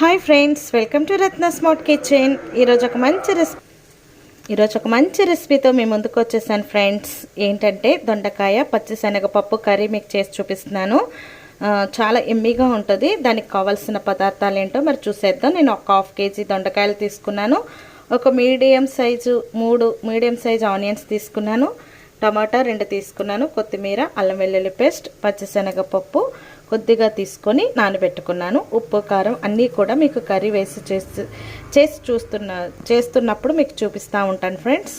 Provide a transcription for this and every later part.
Hi friends welcome to Ratna smart kitchen ఈరోజు ఒక మంచి రెసిపీ ఈరోజు ఒక మంచి రెసిపీతో మీ ముందుకు వచ్చేసాను ఫ్రెండ్స్ ఏంటంటే దొండకాయ పచ్చిశనగపప్పు కర్రీ మీకు చేసి చూపిస్తున్నాను. చాలా ఎమ్మిగా ఉంటుంది. దానికి కావాల్సిన పదార్థాలు ఏంటో మరి చూసేద్దాం. నేను ఒక హాఫ్ కేజీ దొండకాయలు తీసుకున్నాను. ఒక మీడియం సైజు మూడు మీడియం సైజు ఆనియన్స్ తీసుకున్నాను. టమాటా రెండు తీసుకున్నాను. కొత్తిమీర అల్లం వెల్లుల్లి పేస్ట్ పచ్చిశనగపప్పు కొద్దిగా తీసుకొని నానబెట్టుకున్నాను. ఉప్పు కారం అన్నీ కూడా మీకు కర్రీ వేసి చేసి చేసి చూస్తున్న చేస్తున్నప్పుడు మీకు చూపిస్తూ ఉంటాను ఫ్రెండ్స్.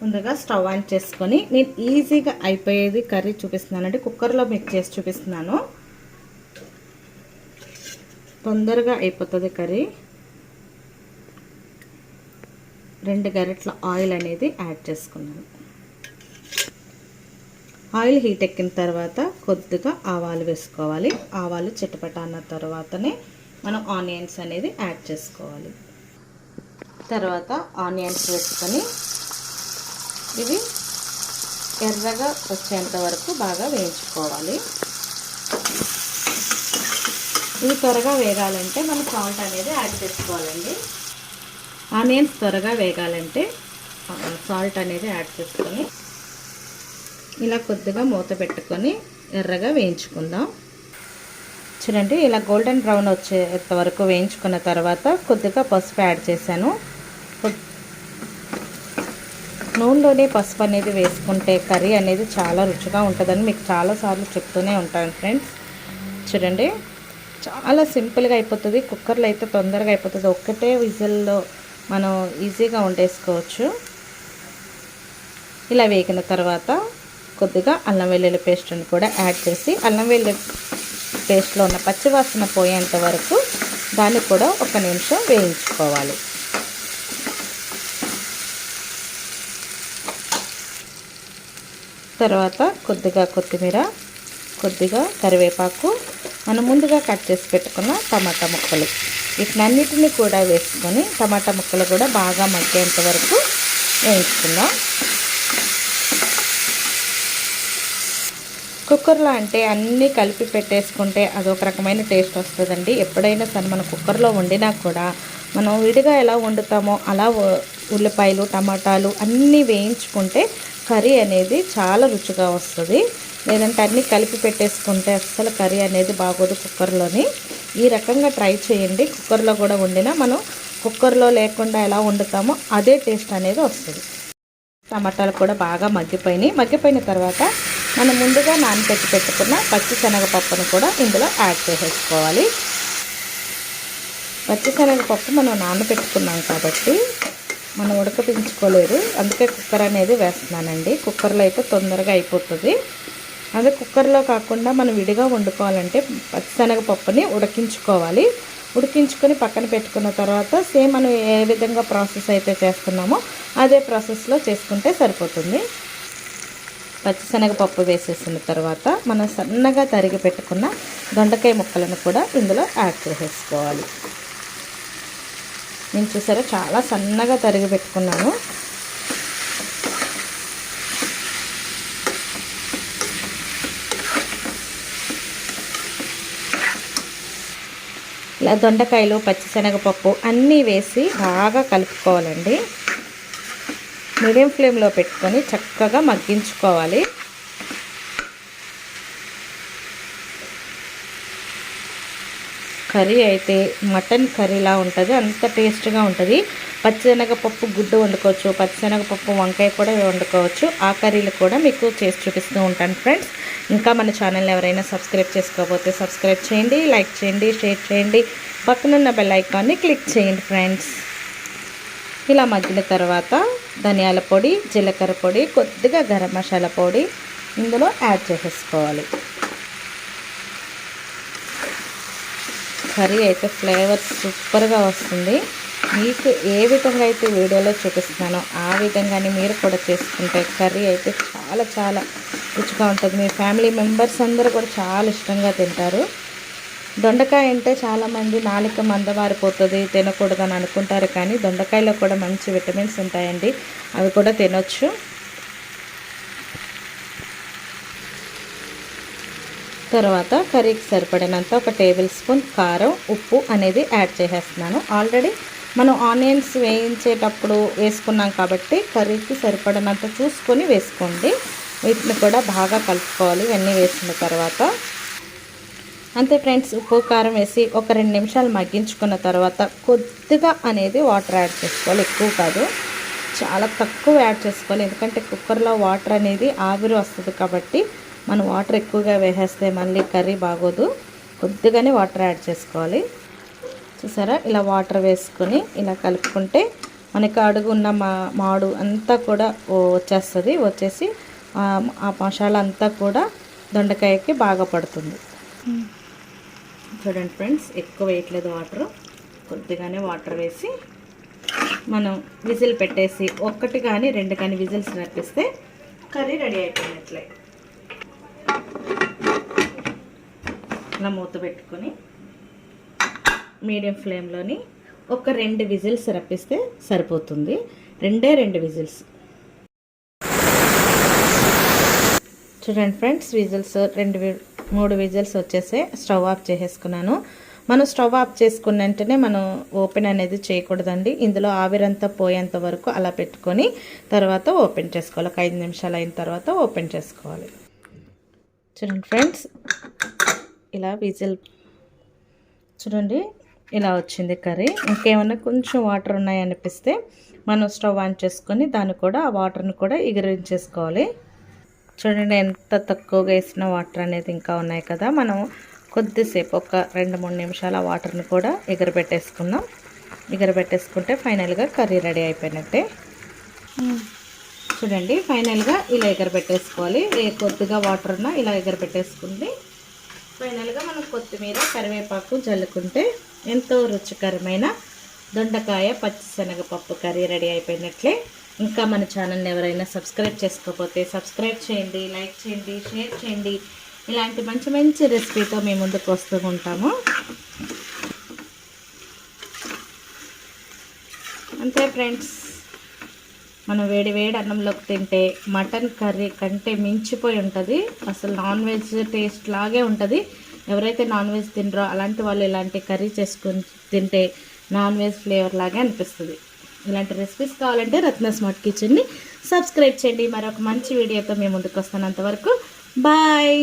ముందుగా స్టవ్ ఆన్ చేసుకొని నేను ఈజీగా అయిపోయేది కర్రీ చూపిస్తున్నానండి. కుక్కర్లో మీకు చేసి చూపిస్తున్నాను. తొందరగా అయిపోతుంది కర్రీ. రెండు గరెట్ల ఆయిల్ అనేది యాడ్ చేసుకున్నాను. ఆయిల్ హీట్ ఎక్కిన తర్వాత కొద్దిగా ఆవాలు వేసుకోవాలి. ఆవాలు చిటపట అన్న తర్వాతనే మనం ఆనియన్స్ అనేది యాడ్ చేసుకోవాలి. తర్వాత ఆనియన్స్ వేసుకొని ఇవి ఎర్రగా వచ్చేంత వరకు బాగా వేయించుకోవాలి. ఇవి త్వరగా వేగాలంటే మనం సాల్ట్ అనేది యాడ్ చేసుకోవాలండి. ఆనియన్స్ త్వరగా వేగాలంటే సాల్ట్ అనేది యాడ్ చేసుకొని ఇలా కొద్దిగా మూత పెట్టుకొని ఎర్రగా వేయించుకుందాం. చూడండి ఇలా గోల్డెన్ బ్రౌన్ వచ్చేంత వరకు వేయించుకున్న తర్వాత కొద్దిగా పసుపు యాడ్ చేశాను. నూనెలోనే పసుపు అనేది వేసుకుంటే కర్రీ అనేది చాలా రుచిగా ఉంటుందని మీకు చాలాసార్లు చెప్తూనే ఉంటాను ఫ్రెండ్స్. చూడండి చాలా సింపుల్గా అయిపోతుంది. కుక్కర్లో అయితే తొందరగా అయిపోతుంది. ఒక్కటే విజిల్లో మనం ఈజీగా వండేసుకోవచ్చు. ఇలా వేగిన తర్వాత కొద్దిగా అల్లం వెల్లుల్లి పేస్ట్ని కూడా యాడ్ చేసి అల్లం వెల్లుల్లి పేస్ట్లో ఉన్న పచ్చివాసన పోయేంత వరకు దాన్ని కూడా ఒక నిమిషం వేయించుకోవాలి. తర్వాత కొద్దిగా కొత్తిమీర కొద్దిగా కరివేపాకు మనం ముందుగా కట్ చేసి పెట్టుకున్న టమాటా ముక్కలు. వీటినన్నిటిని కూడా వేసుకొని టమాటా ముక్కలు కూడా బాగా మగ్గేంత వరకు వేయించుకుందాం. కుక్కర్లో అంటే అన్నీ కలిపి పెట్టేసుకుంటే అదొక రకమైన టేస్ట్ వస్తుందండి. ఎప్పుడైనా సరే మనం కుక్కర్లో వండినా కూడా మనం విడిగా ఎలా వండుతామో అలా ఉల్లిపాయలు టమాటాలు అన్నీ వేయించుకుంటే కర్రీ అనేది చాలా రుచిగా వస్తుంది. లేదంటే అన్నీ కలిపి పెట్టేసుకుంటే అస్సలు కర్రీ అనేది బాగోదు కుక్కర్లోని. ఈ రకంగా ట్రై చేయండి. కుక్కర్లో కూడా వండినా మనం కుక్కర్లో లేకుండా ఎలా వండుతామో అదే టేస్ట్ అనేది వస్తుంది. టమాటాలు కూడా బాగా మగ్గిపోయినాయి. మగ్గిపోయిన తర్వాత మనం ముందుగా నానబెట్టి పెట్టుకున్న పచ్చిశనగపప్పును కూడా ఇందులో యాడ్ చేసేసుకోవాలి. పచ్చిశనగపప్పు మనం నానబెట్టుకున్నాం కాబట్టి మనం ఉడకపించుకోలేదు. అందుకే కుక్కర్ అనేది వేస్తున్నానండి. కుక్కర్లో అయితే తొందరగా అయిపోతుంది. అదే కుక్కర్లో కాకుండా మనం విడిగా వండుకోవాలంటే పచ్చిశనగపప్పుని ఉడికించుకోవాలి. ఉడికించుకొని పక్కన పెట్టుకున్న తర్వాత సేమ్ మనం ఏ విధంగా ప్రాసెస్ అయితే చేస్తున్నామో అదే ప్రాసెస్లో చేసుకుంటే సరిపోతుంది. పచ్చిశనగపప్పు వేసేసిన తర్వాత మనం సన్నగా తరిగి పెట్టుకున్న దొండకాయ ముక్కలను కూడా ఇందులో యాడ్ చేసేసుకోవాలి. నేను చూసారా? చాలా సన్నగా తరిగి పెట్టుకున్నాను. ఇలా దొండకాయలు పచ్చిశనగపప్పు అన్నీ వేసి బాగా కలుపుకోవాలండి. మీడియం ఫ్లేమ్లో పెట్టుకొని చక్కగా మగ్గించుకోవాలి. కర్రీ అయితే మటన్ కర్రీలా ఉంటుంది అంత టేస్ట్గా ఉంటుంది. పచ్చిశనగపప్పు గుడ్డు వండుకోవచ్చు పచ్చిశనగపప్పు వంకాయ కూడా వండుకోవచ్చు. ఆ కర్రీలు కూడా మీకు చేసి చూపిస్తూ ఉంటాను ఫ్రెండ్స్. ఇంకా మన ఛానల్ని ఎవరైనా సబ్స్క్రైబ్ చేసుకోకపోతే సబ్స్క్రైబ్ చేయండి లైక్ చేయండి షేర్ చేయండి. పక్కనున్న బెల్ ఐకాన్ని క్లిక్ చేయండి ఫ్రెండ్స్. ఇలా మగ్గిన తర్వాత ధనియాల పొడి జీలకర్ర పొడి కొద్దిగా గరం మసాలా పొడి ఇందులో యాడ్ చేసేసుకోవాలి. కర్రీ అయితే ఫ్లేవర్ సూపర్గా వస్తుంది. మీకు ఏ విధంగా అయితే వీడియోలో చూపిస్తున్నానో ఆ విధంగానే మీరు కూడా చేసుకుంటే కర్రీ అయితే చాలా చాలా రుచిగా ఉంటుంది. మీ ఫ్యామిలీ మెంబర్స్ అందరూ కూడా చాలా ఇష్టంగా తింటారు. దొండకాయ అంటే చాలామంది నాలుక మందవారిపోతుంది తినకూడదని అనుకుంటారు కానీ దొండకాయలో కూడా మంచి విటమిన్స్ ఉంటాయండి. అవి కూడా తినొచ్చు. తర్వాత కర్రీకి సరిపడినంత ఒక టేబుల్ స్పూన్ కారం ఉప్పు అనేది యాడ్ చేసేస్తున్నాను. ఆల్రెడీ మనం ఆనియన్స్ వేయించేటప్పుడు వేసుకున్నాం కాబట్టి కర్రీకి సరిపడినంత చూసుకొని వేసుకోండి. వీటిని కూడా బాగా కలుపుకోవాలి ఇవన్నీ వేసిన తర్వాత. అంతే ఫ్రెండ్స్ ఉప్పు కారం వేసి ఒక రెండు నిమిషాలు మగ్గించుకున్న తర్వాత కొద్దిగా అనేది వాటర్ యాడ్ చేసుకోవాలి. ఎక్కువ కాదు చాలా తక్కువ యాడ్ చేసుకోవాలి. ఎందుకంటే కుక్కర్లో వాటర్ అనేది ఆవిరి వస్తుంది కాబట్టి మనం వాటర్ ఎక్కువగా వేసేస్తే మళ్ళీ కర్రీ బాగోదు. కొద్దిగానే వాటర్ యాడ్ చేసుకోవాలి. చూసారా? ఇలా వాటర్ వేసుకొని ఇలా కలుపుకుంటే మనకి అడుగు ఉన్న మా మాడు అంతా కూడా వచ్చేస్తుంది. వచ్చేసి ఆ మసాలా అంతా కూడా దొండకాయకి బాగా పడుతుంది. చూడండి ఫ్రెండ్స్ ఎక్కువ వేయట్లేదు వాటర్ కొద్దిగానే వాటర్ వేసి మనం విజిల్ పెట్టేసి ఒక్కటి కానీ రెండు కానీ విజిల్స్ రప్పిస్తే కర్రీ రెడీ అయిపోయినట్లే. ఇలా మూత పెట్టుకొని మీడియం ఫ్లేమ్లోని ఒక రెండు విజిల్స్ రప్పిస్తే సరిపోతుంది. రెండే రెండు విజిల్స్. చూడండి ఫ్రెండ్స్ విజిల్స్ రెండు మూడు విజిల్స్ వచ్చేసి స్టవ్ ఆఫ్ చేసేసుకున్నాను. మనం స్టవ్ ఆఫ్ చేసుకున్న వెంటనే మనం ఓపెన్ అనేది చేయకూడదండి. ఇందులో ఆవిరంతా పోయేంత వరకు అలా పెట్టుకొని తర్వాత ఓపెన్ చేసుకోవాలి. ఒక ఐదు నిమిషాలు అయిన తర్వాత ఓపెన్ చేసుకోవాలి. చూడండి ఫ్రెండ్స్ ఇలా విజిల్ చూడండి ఇలా వచ్చింది కర్రీ. ఇంకేమన్నా కొంచెం వాటర్ ఉన్నాయనిపిస్తే మనం స్టవ్ ఆన్ చేసుకొని దాన్ని కూడా ఆ వాటర్ని కూడా ఎగిరించేసుకోవాలి. చూడండి ఎంత తక్కువగా వేసిన వాటర్ అనేది ఇంకా ఉన్నాయి కదా. మనం కొద్దిసేపు ఒక రెండు మూడు నిమిషాల వాటర్ని కూడా ఎగరబెట్టేసుకుందాం. ఎగరబెట్టేసుకుంటే ఫైనల్గా కర్రీ రెడీ అయిపోయినట్టే. చూడండి ఫైనల్గా ఇలా ఎగరబెట్టేసుకోవాలి. కొద్దిగా వాటర్ ఉన్నా ఇలా ఎగరబెట్టేసుకుంది. ఫైనల్గా మనం కొత్తిమీర కరివేపాకు జల్లుకుంటే ఎంతో రుచికరమైన దొండకాయ పచ్చిశనగపప్పు కర్రీ రెడీ అయిపోయినట్లే. ఇంకా మన ఛానల్ని ఎవరైనా సబ్స్క్రైబ్ చేసుకోకపోతే సబ్స్క్రైబ్ చేయండి లైక్ చేయండి షేర్ చేయండి. ఇలాంటి మంచి మంచి రెసిపీతో మేము ముందుకు వస్తూ ఉంటాము. అంతే ఫ్రెండ్స్ మనం వేడి వేడి అన్నంలోకి తింటే మటన్ కర్రీ కంటే మించిపోయి ఉంటుంది. అసలు నాన్ వెజ్ టేస్ట్ లాగే ఉంటుంది. ఎవరైతే నాన్ వెజ్ తినరో అలాంటి వాళ్ళు ఇలాంటి కర్రీ చేసుకొని తింటే నాన్ వెజ్ ఫ్లేవర్ లాగే అనిపిస్తుంది. ఇలాంటి రెసిపీస్ కావాలంటే రత్న స్మార్ట్ కిచెన్ని సబ్స్క్రైబ్ చేయండి. మరొక మంచి వీడియోతో మేము ముందుకు వస్తాను అంతవరకు బాయ్